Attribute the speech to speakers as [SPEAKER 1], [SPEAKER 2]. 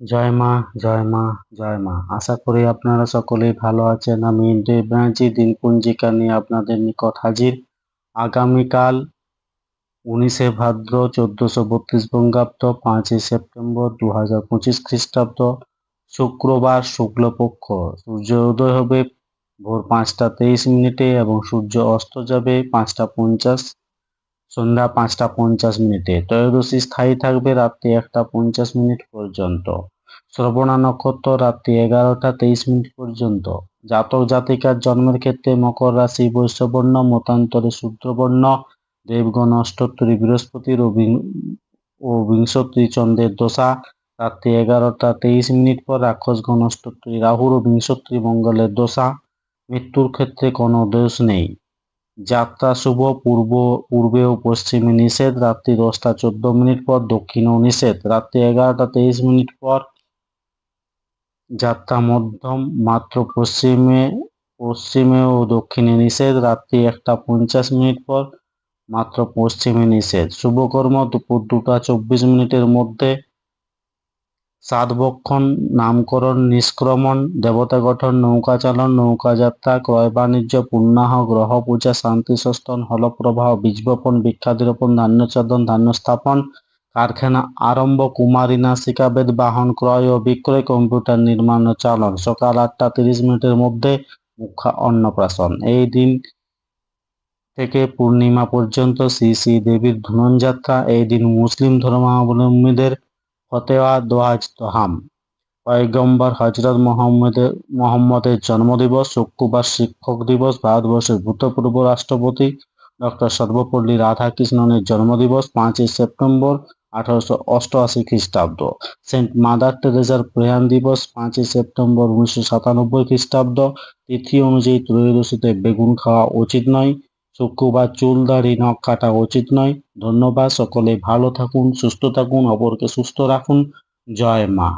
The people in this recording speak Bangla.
[SPEAKER 1] জয় মা জয় মা জয় মা। আশা করি আপনারা সকলেই ভালো আছেন। আমি ইন্দ্রিয় ব্যানার্জি, দিনপঞ্জিকা নিয়ে আপনাদের নিকট হাজির। আগামীকাল উনিশে ভাদ্র চোদ্দশো বত্রিশ বঙ্গাব্দ, পাঁচই সেপ্টেম্বর দু হাজার পঁচিশ খ্রিস্টাব্দ। শুক্রবার শুক্লপক্ষ। সূর্য উদয় হবে ভোর পাঁচটা তেইশ মিনিটে এবং সূর্য অস্ত যাবে পাঁচটা পঞ্চাশ। সন্ধ্যা পাঁচটা পঞ্চাশ মিনিটে। ত্রয়োদশী স্থায়ী থাকবে রাত্রি একটা পঞ্চাশ মিনিট পর্যন্ত। শ্রবণা নক্ষত্র রাত্রি এগারোটা তেইশ মিনিট পর্যন্ত। জাতক জাতিকার জন্মের ক্ষেত্রে মকর রাশি বৈশ্যবর্ণ, মতান্তরে শূদ্রবর্ণ, দেবগণ অষ্টোত্তরী বৃহস্পতির ও বিং- ও বিংশতি চন্দ্রের দশা, রাত্রি এগারোটা তেইশ মিনিট পর রাক্ষসগণ অষ্টোত্তরী রাহুর ও বিংশত্রী মঙ্গলের দশা। মৃত্যুর ক্ষেত্রে কোনো দোষ নেই। যাত্রা শুভ, পূর্ব, পূর্বে ও পশ্চিমে নিষেধ, রাত্রি দশটা চোদ্দ মিনিট পর, দক্ষিণেও নিষেধ। রাত্রি এগারোটা তেইশ মিনিট পর, যাত্রা মধ্যম, মাত্র পশ্চিমে পশ্চিমে ও দক্ষিণে নিষেধ। রাত্রি একটা পঞ্চাশ মিনিট পর, মাত্র পশ্চিমে নিষেধ। শুভকর্ম দুপুর দুটা চব্বিশ মিনিটের মধ্যে সাতবক্ষণ নামকরণ, নিষ্ক্রমণ দেবতা গঠন নৌকা চালন নৌকা যাত্রা ক্রয় বাণিজ্য পূর্ণাহ গ্রহ পূজা শান্তি সস্তন হলপ্রবাহ বীজ বপন বৃক্ষাদি রোপণ ধান্য স্থাপন কারখানা আরম্ভ কুমারী নাসিকাবেদ বাহন ক্রয় ও বিক্রয়, কম্পিউটার নির্মাণ চালন। সকাল আটটা তিরিশ মিনিটের মধ্যে মুখা অন্নপ্রাশন। এই দিন থেকে পূর্ণিমা পর্যন্ত শ্রী শ্রী দেবীর ধনুযাত্রা এই দিন মুসলিম ধর্মাবলম্বীদের ফতেওয়া দোয়াজ দহাম পয়গম্বর হজরত মোহাম্মদের মোহাম্মদের জন্মদিবস, শুক্রবার শিক্ষক দিবস, ভারতবর্ষের ভূতপূর্ব রাষ্ট্রপতি ডক্টর সর্বপল্লী রাধাকৃষ্ণনের জন্মদিবস, পাঁচই সেপ্টেম্বর আঠারোশো অষ্টআশি খ্রিস্টাব্দ। সেন্ট মাদার টেরেজার প্রয়াণ দিবস, পাঁচই সেপ্টেম্বর উনিশশো সাতানব্বই খ্রিস্টাব্দ। তিথি অনুযায়ী ত্রয়োদশীতে বেগুন খাওয়া উচিত নয়। শুক্রবার চুল দাড়ি নখ কাটা উচিত নয়। ধন্যবাদ, সকলে ভালো থাকুন, সুস্থ থাকুন, অপরকে সুস্থ রাখুন। জয় মা।